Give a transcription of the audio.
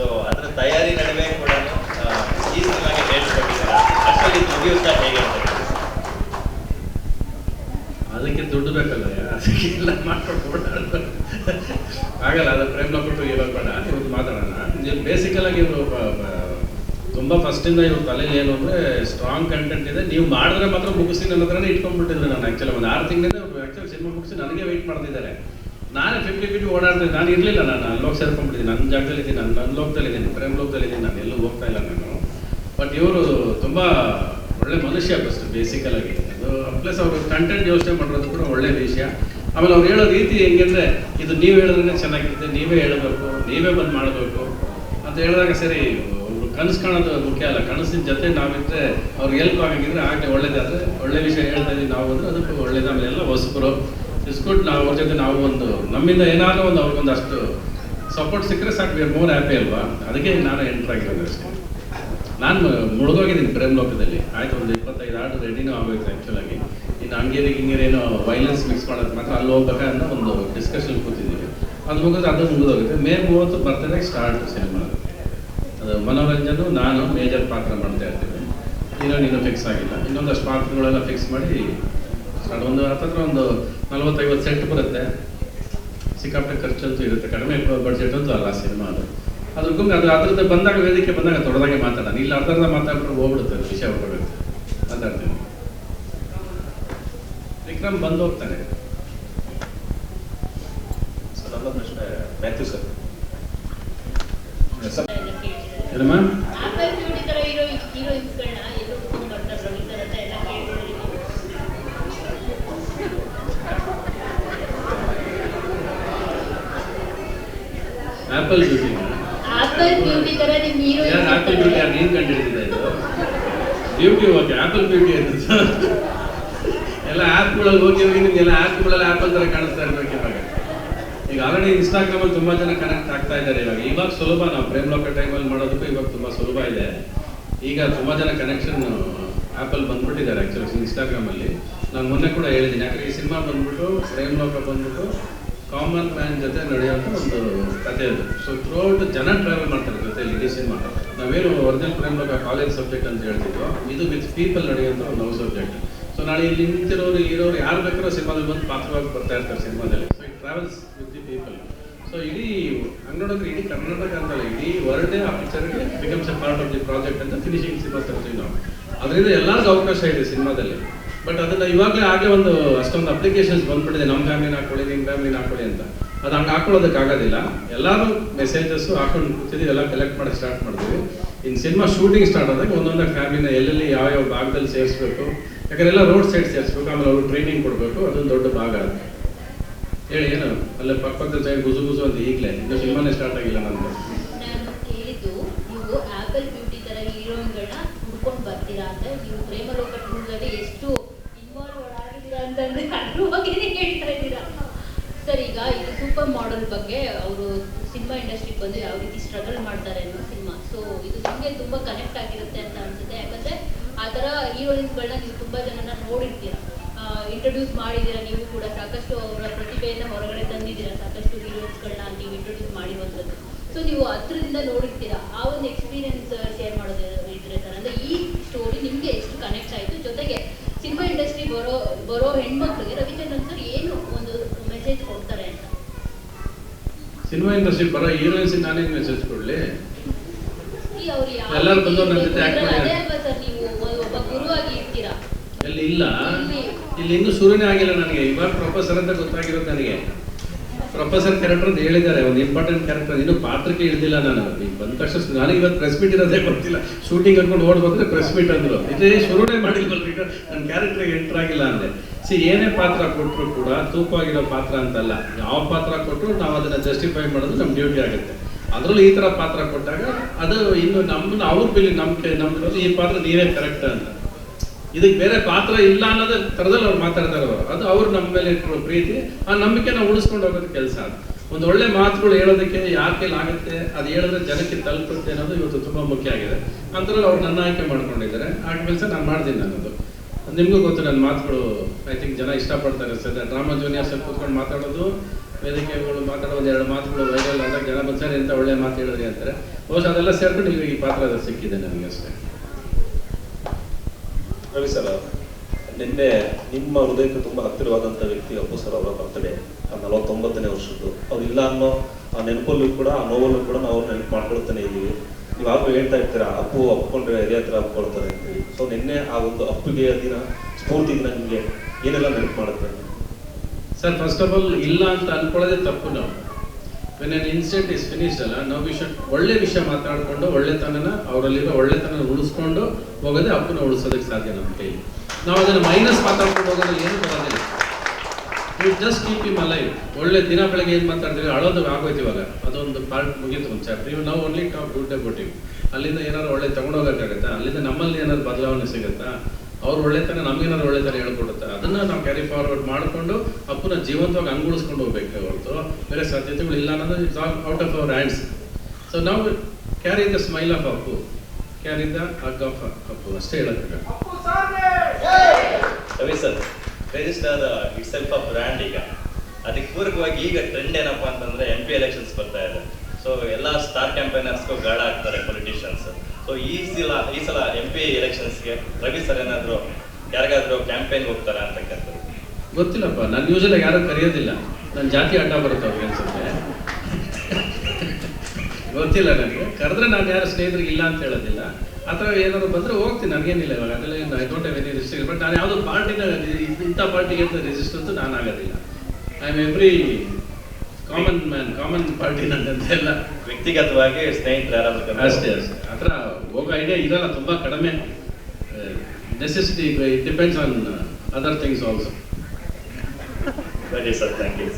So ಅದರ ತಯಾರಿ ನಡುವೆ ಕೂಡ ಅದಕ್ಕೆ ದುಡ್ಡು ಬೇಕಲ್ಲ ಅದಕ್ಕೆ ಎಲ್ಲ ಮಾಡ್ಕೊಂಡು ಆಗಲ್ಲ, ಅದು ಪ್ರೇಮ್ ಕೊಟ್ಟು ಇವಾಗ ಬೇಡ ಇವತ್ತು ಮಾತಾಡೋಣ. ಇವ್ರು ಬೇಸಿಕಲ್ ಆಗಿ ಇವರು ತುಂಬ ಫಸ್ಟಿಂದ ಇವ್ರ ತಲೆಯಲ್ಲಿ ಏನು ಅಂದ್ರೆ ಸ್ಟ್ರಾಂಗ್ ಕಂಟೆಂಟ್ ಇದೆ. ನೀವು ಮಾಡಿದ್ರೆ ಮಾತ್ರ ಮುಗಿಸಿ ನನ್ನ ಹತ್ರನೇ ಇಟ್ಕೊಂಡ್ಬಿಟ್ಟಿದ್ರು ನಾನು ಆ್ಯಕ್ಚುಲಿ ಒಂದು ಆರು ತಿಂಗಳಿಂದ ಆ್ಯಕ್ಚುಲಿ ಸಿನಿಮಾ ಮುಗಿಸಿ ನನಗೆ ವೆಯ್ಟ್ ಮಾಡ್ತಿದ್ದಾರೆ. ನಾನೇ ಫಿಫ್ಟಿ ಫಿಫ್ಟಿ ಓಡಾಡ್ತೀನಿ ನಾನು ಇರಲಿಲ್ಲ ನಾನು. ಅಲ್ಲೋಗಿ ಸೇರ್ಕೊಂಡ್ಬಿಟ್ಟಿದ್ದೀನಿ ನನ್ನ ಜಾಗದಲ್ಲಿ ಇದ್ದೀನಿ ನಾನು ನನ್ನ ಲೋಕದಲ್ಲಿದ್ದೀನಿ ಪ್ರೇಮ್ ಲೋಕದಲ್ಲಿ ಇದ್ದೀನಿ ನಾನು ಎಲ್ಲೂ ಹೋಗ್ತಾ ಇಲ್ಲ ನಾನು. ಬಟ್ ಇವರು ತುಂಬ ಒಳ್ಳೆ ಮನುಷ್ಯ ಫಸ್ಟ್ ಬೇಸಿಕಲ್ ಆಗಿ. ಅದು ಪ್ಲಸ್ ಅವರು ಕಂಟೆಂಟ್ ಯೋಚನೆ ಮಾಡಿರೋದು ಕೂಡ ಒಳ್ಳೆ ವಿಷಯ. ಆಮೇಲೆ ಅವ್ರು ಹೇಳೋ ರೀತಿ ಹೆಂಗೆಂದರೆ ಇದು ನೀವು ಹೇಳಿದ್ರೆ ಚೆನ್ನಾಗಿರುತ್ತೆ, ನೀವೇ ಹೇಳಬೇಕು, ನೀವೇ ಬಂದು ಮಾಡಬೇಕು ಅಂತ ಹೇಳಿದಾಗ ಸರಿ ಕನಸು ಕಾಣೋದು ಮುಖ್ಯ ಅಲ್ಲ. ಕನಸಿನ ಜೊತೆ ನಾವಿದ್ರೆ ಅವ್ರಿಗೆ ಹೆಲ್ಪ್ ಆಗಿದ್ರೆ ಆಗಲಿ, ಒಳ್ಳೇದಾದ್ರೆ ಒಳ್ಳೆ ವಿಷಯ ಹೇಳ್ತಾ ಇದ್ದೀವಿ ನಾವು ಅಂದರೆ ಅದಕ್ಕೂ ಒಳ್ಳೇದು. ಆಮೇಲೆ ಇಸ್ಕೊಟ್ಟು ನಾವು ಅವ್ರ ಜೊತೆ ನಾವು ಒಂದು, ನಮ್ಮಿಂದ ಏನಾದರೂ ಒಂದು ಅವ್ರಿಗೊಂದು ಅಷ್ಟು ಸಪೋರ್ಟ್ ಸಿಕ್ಕರೆ ಸಾಕು ವಿರ್ ಮೋರ್ ಹ್ಯಾಪಿ ಅಲ್ವಾ? ಅದಕ್ಕೆ ನಾನು ಎಂಟರ್ ಆಗಿರೋದು ಅಷ್ಟೇ. ನಾನು ಮುಳುಗೋಗಿದ್ದೀನಿ ಪ್ರೇಮ್ ಲೋಕದಲ್ಲಿ. ಆಯ್ತು, ಒಂದು ಇಪ್ಪತ್ತೈದು ಆಡು ರೆಡಿನೂ ಆಗೋಯ್ತು ಆ್ಯಕ್ಚುಲಾಗಿ ಇನ್ನು ಹಂಗೇರಿ ಹಿಂಗೇರಿ ಏನೋ ವೈಲೆನ್ಸ್ ಮಿಕ್ಸ್ ಮಾಡೋದು ಮಾತ್ರ ಅಲ್ಲಿ ಹೋಗ್ಬೇಕನ್ನೋ ಒಂದು ಡಿಸ್ಕಷನ್ ಕೂತಿದ್ದೀವಿ. ಅದು ಮುಗಿದ್ರೆ ಅದು ಮುಗಿದೋಗುತ್ತೆ. ಮೇ ಮೂವತ್ತು ಬರ್ತದೆ ಸ್ಟಾರ್ಟ್ ಸಿನಿಮಾ ಅದು ಮನೋರಂಜನು, ನಾನು ಮೇಜರ್ ಪಾತ್ರ ಮಾಡ್ತಾ ಇರ್ತೀನಿ. ಇನ್ನೊಂದು ಇನ್ನೂ ಫಿಕ್ಸ್ ಆಗಿಲ್ಲ. ಇನ್ನೊಂದಷ್ಟು ಪಾತ್ರಗಳೆಲ್ಲ ಫಿಕ್ಸ್ ಮಾಡಿ ಸ್ಟಾರ್ಟ್ ಒಂದು ಹತ್ತತ್ರ ಒಂದು ನಲ್ವತ್ತೈವತ್ತು ಸೆಟ್ ಬರುತ್ತೆ. ಸಿಕ್ಕಾಪಟ್ಟೆ ಖರ್ಚಂತೂ ಇರುತ್ತೆ. ಕಡಿಮೆ ಬಡ್ಜೆಟ್ ಅಂತೂ ಅಲ್ಲ ಸಿನಿಮಾ ಅದು. ಅದ್ರಿಗೂ ಅದು ಅದ್ರದ್ದು ಬಂದಾಗ ವೇದಿಕೆ ಬಂದಾಗ ದೊಡ್ಡದಾಗೆ ಮಾತಾಡೋಣ. ಇಲ್ಲಿ ಅರ್ಧ ಮಾತಾಡ್ಬಿಟ್ಟು ಮಾತಾಡ್ಬಿಟ್ರೆ ಹೋಗ್ಬಿಡುತ್ತೆ ಅದು ವಿಷಯ ಹೋಗ್ಬಿಡುತ್ತೆ. ಮಾತಾಡ್ತೀನಿ. ವಿಕ್ರಮ್ ಬಂದು ಹೋಗ್ತಾನೆ ಸರ್ ನನ್ನ ಪ್ರಶ್ನೆ. ಮ್ಯಾಥ್ಯೂ ಸರ್ ಏನಮ್ಮ? ಆಪಲ್ ಬ್ಯೂಟಿ ಆಪಲ್ ಬ್ಯೂಟಿ ತರ ನಿಮ್ ಯಾರು ಆಪಲ್ ಬ್ಯೂಟಿ ಯಾರು ನೀನು ಇದು? ಬ್ಯೂಟಿ ಓಕೆ ಆಪಲ್ ಬ್ಯೂಟಿ ಅಂತ. ಎಲ್ಲ ಆ್ಯಪ್ಗಳಲ್ಲಿ ಹೋಗಿ ಹೋಗಿ ನಿಮ್ಗೆಲ್ಲ ಆ್ಯಪ್ಗಳಲ್ಲಿ ಆಪಲ್ ಥರ ಕಾಣಿಸ್ತಾ ಇರ್ಬೇಕು ಇವಾಗ. ಈಗ ಆಲ್ರೆಡಿ ಇನ್ಸ್ಟಾಗ್ರಾಮಲ್ಲಿ ತುಂಬ ಜನ ಕನೆಕ್ಟ್ ಆಗ್ತಾ ಇದ್ದಾರೆ ಇವಾಗ. ಇವಾಗ ಸುಲಭ ನಾವು ಪ್ರೇಮ್ ಲೋಕ ಟೈಮಲ್ಲಿ ಮಾಡೋದಕ್ಕೂ ಇವಾಗ ತುಂಬ ಸುಲಭ ಇದೆ. ಈಗ ತುಂಬ ಜನ ಕನೆಕ್ಷನ್ ಆ್ಯಪಲ್ಲಿ ಬಂದ್ಬಿಟ್ಟಿದ್ದಾರೆ ಆ್ಯಕ್ಚುಲಿ ಇನ್ಸ್ಟಾಗ್ರಾಮಲ್ಲಿ ನಾನು ಮೊನ್ನೆ ಕೂಡ ಹೇಳಿದ್ದೀನಿ ಯಾಕಂದ್ರೆ ಈ ಸಿನಿಮಾ ಬಂದ್ಬಿಟ್ಟು ಪ್ರೇಮ್ ಲೋಕ ಬಂದ್ಬಿಟ್ಟು ಕಾಮನ್ ಮ್ಯಾನ್ ಜೊತೆ ನಡೆಯುವಂಥ ಒಂದು ಕಥೆ ಅದು ಸೊ ಥ್ರೂಔಟ್ ಜನ ಟ್ರಾವೆಲ್ ಮಾಡ್ತಾರೆ ಜೊತೆಲಿ ಇಡೀ ಮಾಡ್ತಾರೆ ನಾವೇನು ಒರಿಜಿನಲ್ ಫ್ರೇಮ್ ಆ ಕಾಲೇಜ್ ಸಬ್ಜೆಕ್ಟ್ ಅಂತ ಹೇಳ್ತಿದ್ವೋ, ಇದು ವಿತ್ ಪೀಪಲ್ ನಡೆಯುವಂಥ ಒಂದು ಲವ್ ಸಬ್ಜೆಕ್ಟ್ ಸೊ ನಾಳೆ ಇಲ್ಲಿ ನಿಂತಿರೋರು ಇರೋರು ಯಾರು ಬೇಕಾದ್ರೂ ಸಿನಿಮಾದಲ್ಲಿ ಬಂದು ಪಾತ್ರವಾಗಿ ಬರ್ತಾ ಇರ್ತಾರೆ ಸಿನಿಮಾದಲ್ಲಿ. So it travels with the people so ಇಡೀ ಹಂಗೆ ಇಡೀ ಕರ್ನಾಟಕ ಅಂತಲ್ಲ, ಇಡೀ ವರ್ಲ್ಡೇ ಆ ಪಿಕ್ಚರ್ಗೆ becomes a part of the project ಅಂತ ಫಿನಿಶಿಂಗ್ ಸಿನಿಮಾ ತರ್ತೀವಿ ನಾವು. ಅದರಿಂದ ಎಲ್ಲರಿಗೂ ಅವಕಾಶ ಇದೆ ಸಿನಿಮಾದಲ್ಲಿ. ಬಟ್ ಅದನ್ನ ಇವಾಗಲೇ ಆಗಲೇ ಒಂದು ಅಷ್ಟೊಂದು ಅಪ್ಲಿಕೇಶನ್ಸ್ ಬಂದ್ಬಿಟ್ಟಿದೆ. ನಮ್ಮ ಫ್ಯಾಮಿಲಿನ ಹಾಕೊಳ್ಳಿ ನಿಮ್ಮ ಫ್ಯಾಮಿಲಿನ ಹಾಕೊಳ್ಳಿ ಅಂತ. ಅದು ಹಂಗೆ ಹಾಕೊಳ್ಳೋದಕ್ಕಾಗೋದಿಲ್ಲ ಎಲ್ಲರೂ ಮೆಸೇಜಸ್ ಹಾಕೊಂಡು ಕೂತಿದ್ದೀವಿ, ಎಲ್ಲ ಕಲೆಕ್ಟ್ ಮಾಡಿ ಸ್ಟಾರ್ಟ್ ಮಾಡ್ತೀವಿ. ಇನ್ನು ಸಿನಿಮಾ ಶೂಟಿಂಗ್ ಸ್ಟಾರ್ಟ್ ಆದಾಗ ಒಂದೊಂದೇ ಫ್ಯಾಮಿಲಿನ ಎಲ್ಲೆಲ್ಲಿ ಯಾವ ಯಾವ ಭಾಗದಲ್ಲಿ ಸೇರಿಸ್ಬೇಕು, ಯಾಕಂದ್ರೆ ಎಲ್ಲ ರೋಡ್ ಸೈಡ್ ಸೇರಿಸ್ಬೇಕು, ಆಮೇಲೆ ಅವ್ರಿಗೆ ಟ್ರೈನಿಂಗ್ ಕೊಡಬೇಕು, ಅದೊಂದು ದೊಡ್ಡ ಭಾಗ ಹೇಳಿ, ಏನು? ಅಲ್ಲೇ ಪಕ್ಕ ಪಕ್ಕದ ಸೈಡ್ ಗುಸು ಗುಸು ಅಂತ ಈಗಲೇ. ಇನ್ನು ಸಿನಿಮಾನೇ ಸ್ಟಾರ್ಟ್ ಆಗಿಲ್ಲ ನನಗೆ ನಾನು ಹೇಳಿದ್ದು ನೀವು ಆಪಲ್ ಬ್ಯೂಟಿ ತರ ಹೀರೋಯಿನ್ಗಳನ್ನ ಹುಡ್ಕೊಂಡು ಬರ್ತೀರಾ ಅಂತ? ನೀವು ಪ್ರೇಮ ಲೋಕ ಎಷ್ಟು ಇದ್ದೀರಾ? ಸರ್, ಈಗ ಇದು ಸೂಪರ್ ಮಾಡೆಲ್ ಬಗ್ಗೆ ಅವರು ಸಿನಿಮಾ ಇಂಡಸ್ಟ್ರಿಗೆ ಬಂದು ಯಾವ ರೀತಿ ಸ್ಟ್ರಗಲ್ ಮಾಡ್ತಾರೆ ಅನ್ನೋ ಸಿನಿಮಾ ಸೊ ಇದು ನಿಮಗೆ ತುಂಬಾ ಕನೆಕ್ಟ್ ಆಗಿರುತ್ತೆ ಅಂತ ಅನ್ಸುತ್ತೆ. ಯಾಕಂದ್ರೆ ಆ ಥರ ಹೀರೋಯಿನ್ಸ್ಗಳನ್ನ ನೀವು ತುಂಬ ಜನನ ನೋಡಿರ್ತೀರ. ಇಂಟ್ರೊಡ್ಯೂಸ್ ಮಾಡಿದ್ದೀರಾ ನೀವು ಕೂಡ. ಸಾಕಷ್ಟು ಅವರ ಪ್ರತಿಭೆಯನ್ನು ಹೊರಗಡೆ ತಂದಿದ್ದೀರಾ. ಸಾಕಷ್ಟು ಹೀರೋಯಿನ್ಸ್ಗಳನ್ನ ನೀವು ಇಂಟ್ರೊಡ್ಯೂಸ್ ಮಾಡಿರುವಂಥದ್ದು. ಸೊ ನೀವು ಹತ್ರದಿಂದ ನೋಡಿರ್ತೀರಾ. ಆ ಒಂದು ಎಕ್ಸ್ಪೀರಿಯನ್ಸ್ ಶೇರ್ ಮಾಡೋದು ಇದ್ರೆ ಸರ್. ಅಂದ್ರೆ ಈ ಸ್ಟೋರಿ ನಿಮಗೆ ಎಷ್ಟು ಕನೆಕ್ಟ್ ಆಯ್ತು? ಜೊತೆಗೆ ಸಿನಿಮಾ ಇಂಡಸ್ಟ್ರಿ ಬರೋ ಬರೋ ಹೆಣ್ಮಕ್ಳಿಗೆ ಸರ್ ಏನು ಒಂದು ಮೆಸೇಜ್ ಕೊಡ್ತಾರೆ ಅಂತ? ಸಿನಿಮಾ ಇಂಡಸ್ಟ್ರಿ ಬರ ಹೀರೋಯಿನ್ಸ್ ನಾನೇನು ಮೆಸೇಜ್ ಕೊಡ್ಲಿ. ಎಲ್ಲರೂ ಬಂದು ನನ್ನ ಜೊತೆ ಆಕ್ಟ್? ಮಾಡಿ. ನೀವು ಎಲ್ಲಿ ಇಲ್ಲ. ಇಲ್ಲಿ. ಇನ್ನೂ ಶುರುನೇ ಆಗಿಲ್ಲ ನನಗೆ. ಇವಾಗ ಪ್ರೊಫೆಸರ್ ಅಂತ ಗೊತ್ತಾಗಿರೋದು ನನಗೆ. ಪ್ರೊಫೆಸರ್ ಕ್ಯಾರೆಕ್ಟರ್ ಅಂತ ಹೇಳಿದ್ದಾರೆ. ಒಂದು ಇಂಪಾರ್ಟೆಂಟ್ ಕ್ಯಾರೆಕ್ಟರ್ ಇನ್ನೂ ಪಾತ್ರಕ್ಕೆ ಇಳಿದಿಲ್ಲ ನಾನು. ಈಗ ಬಂದ ತಕ್ಷಣ ನನಗೆ ಇವತ್ತು ಪ್ರೆಸ್ ಮೀಟ್ ಇರೋದೇ ಗೊತ್ತಿಲ್ಲ. ಶೂಟಿಂಗ್ ಅನ್ಕೊಂಡು ಓಡ್ ಬಂದ್ರೆ ಪ್ರೆಸ್ ಮೀಟ್ ಅಂದ್ರು. ಇದೇ ಶುರುನೇ ಈಗ? ನನ್ನ ಕ್ಯಾರೆಕ್ಟರ್ಗೆ ಎಂಟರ್ ಆಗಿಲ್ಲ ಅಂದೆ. ಸಿ, ಏನೇ ಪಾತ್ರ ಕೊಟ್ಟರು ಕೂಡ ತೂಕವಾಗಿರೋ ಪಾತ್ರ ಅಂತಲ್ಲ. ಯಾವ ಪಾತ್ರ ಕೊಟ್ಟರು ನಾವು ಅದನ್ನ ಜಸ್ಟಿಫೈ ಮಾಡೋದು ನಮ್ಮ ಡ್ಯೂಟಿ ಆಗುತ್ತೆ. ಅದರಲ್ಲೂ ಈ ಥರ ಪಾತ್ರ ಕೊಟ್ಟಾಗ ಅದು ಇನ್ನು ನಮ್ಮನ್ನು ಅವ್ರ ಬೆಲೆ ನಂಬಿಕೆ ನಮ್ಮ ಈ ಪಾತ್ರ ನೀವೇ ಕರೆಕ್ಟ್ ಅಂತ. ಇದಕ್ಕೆ ಬೇರೆ ಪಾತ್ರ ಇಲ್ಲ ಅನ್ನೋದು ಥರದಲ್ಲಿ ಅವ್ರು ಮಾತಾಡ್ತಾರೆ ಅವರು ಅದು ಅವ್ರು ನಮ್ಮ ಮೇಲೆ ಇಟ್ಟಿರೋ ಪ್ರೀತಿ, ಆ ನಂಬಿಕೆನ ಉಳಿಸ್ಕೊಂಡು ಹೋಗೋದು ಕೆಲಸ ಒಂದು ಒಳ್ಳೆ ಮಾತುಗಳು ಹೇಳೋದಕ್ಕೆ ಯಾಕೆ ಆಗುತ್ತೆ, ಅದು ಹೇಳಿದ್ರೆ ಜನಕ್ಕೆ ತಲುಪುತ್ತೆ ಅನ್ನೋದು ಇವತ್ತು ತುಂಬ ಮುಖ್ಯ ಆಗಿದೆ. ಅಂತರಲ್ಲಿ ಅವ್ರು ನನ್ನ ಆಯ್ಕೆ ಮಾಡ್ಕೊಂಡಿದ್ದಾರೆ. ಆ ಕೆಲಸ ನಾನು ಮಾಡ್ತೀನಿ ನನ್ನದು. ನಿಮಗೂ ಗೊತ್ತು ನನ್ನ ಮಾತುಗಳು. ಐ ಥಿಂಕ್ ಜನ ಇಷ್ಟಪಡ್ತಾರೆ ಸರ್. ಡ್ರಾಮಾ ಜೂನಿಯರ್ಸ್ ಕೂತ್ಕೊಂಡು ಮಾತಾಡೋದು, ವೇದಿಕೆಗಳು ಮಾತಾಡೋ ಒಂದು ಎರಡು ಮಾತುಗಳು ವೈರಲ್ ಆದಾಗ ಜನ ಬಂದ್ಸಾರೆ ಎಂತ ಒಳ್ಳೆ ಮಾತು ಹೇಳಿದ್ರಿ ಅಂತಾರೆ. ಬಹುಶಃ ಅದೆಲ್ಲ ಸೇರ್ಬಿಟ್ಟು ಈಗ ಈ ಪಾತ್ರ ಸಿಕ್ಕಿದೆ ನನಗೆ ಅಷ್ಟೇ. ರವಿ ಸರ್, ನಿನ್ನೆ ನಿಮ್ಮ ಹೃದಯಕ್ಕೆ ತುಂಬ ಹತ್ತಿರವಾದಂಥ ವ್ಯಕ್ತಿ ಅಪ್ಪು ಸರ್ ಅವರ ಬರ್ತಡೆ ನಲವತ್ತೊಂಬತ್ತನೇ ವರ್ಷದ್ದು. ಅವ್ರು ಇಲ್ಲ ಅನ್ನೋ ಆ ನೆನಪಲ್ಲೂ ಕೂಡ, ಆ ನೋವಲ್ಲೂ ಕೂಡ ನಾವು ನೆನಪು ಮಾಡ್ಕೊಳ್ತಾನೆ ಇದ್ದೀವಿ. ನೀವಾಗಲೂ ಹೇಳ್ತಾ ಇರ್ತೀರಾ, ಅಪ್ಪು ಅಪ್ಕೊಂಡ್ರೆ ಎದೆ ಹತ್ರ ಅಪ್ಕೊಳ್ತಾರೆ ಸೊ ನಿನ್ನೆ ಆ ಒಂದು ಅಪ್ಪಿಗೆ ದಿನ, ಸ್ಫೂರ್ತಿ ದಿನ ನಿಮಗೆ ಏನೆಲ್ಲ ನೆನಪು ಮಾಡುತ್ತೆ? ಸರ್ ಫಸ್ಟ್ ಆಫ್ ಆಲ್ ಇಲ್ಲ ಅಂತ ಅನ್ಕೊಳ್ಳೋದೇ ತಪ್ಪು ನಾವು. When an incident is finished ಅಲ್ಲ, ನಾವು ವಿಷಯ ಒಳ್ಳೆ ವಿಷಯ ಮಾತಾಡಿಕೊಂಡು, ಒಳ್ಳೆತನನ ಅವರಲ್ಲಿರೋ ಒಳ್ಳೆತನ ಉಳಿಸ್ಕೊಂಡು ಹೋಗೋದೇ ಅಪ್ಪನ ಉಳಿಸೋದಕ್ಕೆ ಸಾಧ್ಯ ನಮ್ಮ ಕೈಲಿ ನಾವು ಅದನ್ನು ಮೈನಸ್ ಮಾತಾಡ್ಕೊಂಡು ಹೋಗೋದ್ರಲ್ಲಿ ಏನು ಬರೋದಿಲ್ಲ you just keep him alive ಒಳ್ಳೆ ದಿನ ಬೆಳಗ್ಗೆ ಏನು ಮಾತಾಡ್ತೀವಿ? ಅಳೋದು ಆಗೋಯ್ತು ಇವಾಗ. ಅದೊಂದು ಪಾರ್ಟ್ ಮುಗೀತು ಒಂದು ಚಾಪ್ಟರ್ ಇವ್ ನಾವು ಓನ್ಲಿ ಟಾಪ್ ಗುಡ್ ಅಬೌಟ್ ಇವ್ ಅಲ್ಲಿಂದ ಏನಾದ್ರು ಒಳ್ಳೆ ತಗೊಂಡೋಗಕ್ಕಾಗತ್ತಾ ಅಲ್ಲಿಂದ ನಮ್ಮಲ್ಲಿ ಏನಾದ್ರು ಬದಲಾವಣೆ ಸಿಗುತ್ತಾ? ಅವ್ರ ಒಳ್ಳೆತನ ನಮ್ಗೇನಾದ್ರು ಒಳ್ಳೆತನ ಹೇಳ್ಕೊಡುತ್ತೆ? ಅದನ್ನ ನಾವು ಕ್ಯಾರಿ ಫಾರ್ವರ್ಡ್ ಮಾಡಿಕೊಂಡು ಅಪ್ಪನ ಜೀವಂತವಾಗಿ ಅಂಗುಳಿಸ್ಕೊಂಡು ಹೋಗ್ಬೇಕು ಹೊರತು. ಬೇರೆ ಸಾಧ್ಯತೆಗಳು ಇಲ್ಲ ಅನ್ನೋದು it's all out of our hands so ನಾವು carry the smile of Appu carry the hug of Appu ಅಷ್ಟೇ ಹೇಳೋಕ್ಕಾಗ Ravi sir register it's self of brand ಈಗ ಅದಕ್ಕೆ ಪೂರ್ವವಾಗಿ ಈಗ ಟ್ರೆಂಡ್ ಏನಪ್ಪ ಅಂತಂದ್ರೆ ಎಂ ಪಿ ಎಲೆಕ್ಷನ್ಸ್ ಬರ್ತಾ ಇದೆ. ಸೊ ಎಲ್ಲ ಸ್ಟಾರ್ ಕ್ಯಾಂಪೇನರ್ಸ್ಗೂ ಗಾಢ ಆಗ್ತಾರೆ ಪೊಲಿಟಿಷಿಯನ್ಸ್ ಸೊ ಈ ಸಲ ಈ ಸಲ ಎಂ ಪಿ ಎಲೆಕ್ಷನ್ಸ್ಗೆ ರವಿ ಸರ್ ಏನಾದರೂ ಯಾರಿಗಾದ್ರೂ ಕ್ಯಾಂಪೇನ್ ಹೋಗ್ತಾರೆ ಅಂತಕ್ಕಂಥದ್ದು ಗೊತ್ತಿಲ್ಲಪ್ಪ ನನ್ನ ಯೂಶಲಿ ಯಾರು ಕರೆಯೋದಿಲ್ಲ. ನನ್ನ ಜಾತಿ ಅಡ್ಡ ಬರುತ್ತೆ ಅವ್ರಿಗೆ ಅನ್ಸುತ್ತೆ. ಗೊತ್ತಿಲ್ಲ ನನಗೆ. ಕರೆದ್ರೆ ನಾನು ಯಾರು ಸ್ನೇಹಿತರಿಗೆ ಇಲ್ಲ ಅಂತ ಹೇಳೋದಿಲ್ಲ. ಥರ ಏನಾದ್ರು ಬಂದರೆ ಹೋಗ್ತೀನಿ, ನನಗೇನಿಲ್ಲ ಇವಾಗ. ಅದೆಲ್ಲ I don't have any restriction but ನಾನು ಯಾವುದೋ ಪಾರ್ಟಿನ ಇಂಥ ಪಾರ್ಟಿಗೆ ಅಂತ ಅಂತ ನಾನು ಆಗೋದಿಲ್ಲ I am every common man common party ಎಲ್ಲ ವ್ಯಕ್ತಿಗತವಾಗಿ ಸ್ನೇಹಿತರು ಅಷ್ಟೇ ಅಷ್ಟೇ. ಆ ಥರ ಹೋಗೋ ಐಡಿಯಾ ಇರಲ್ಲ ತುಂಬ ಕಡಿಮೆ. Necessity it depends on other things also very sir thank you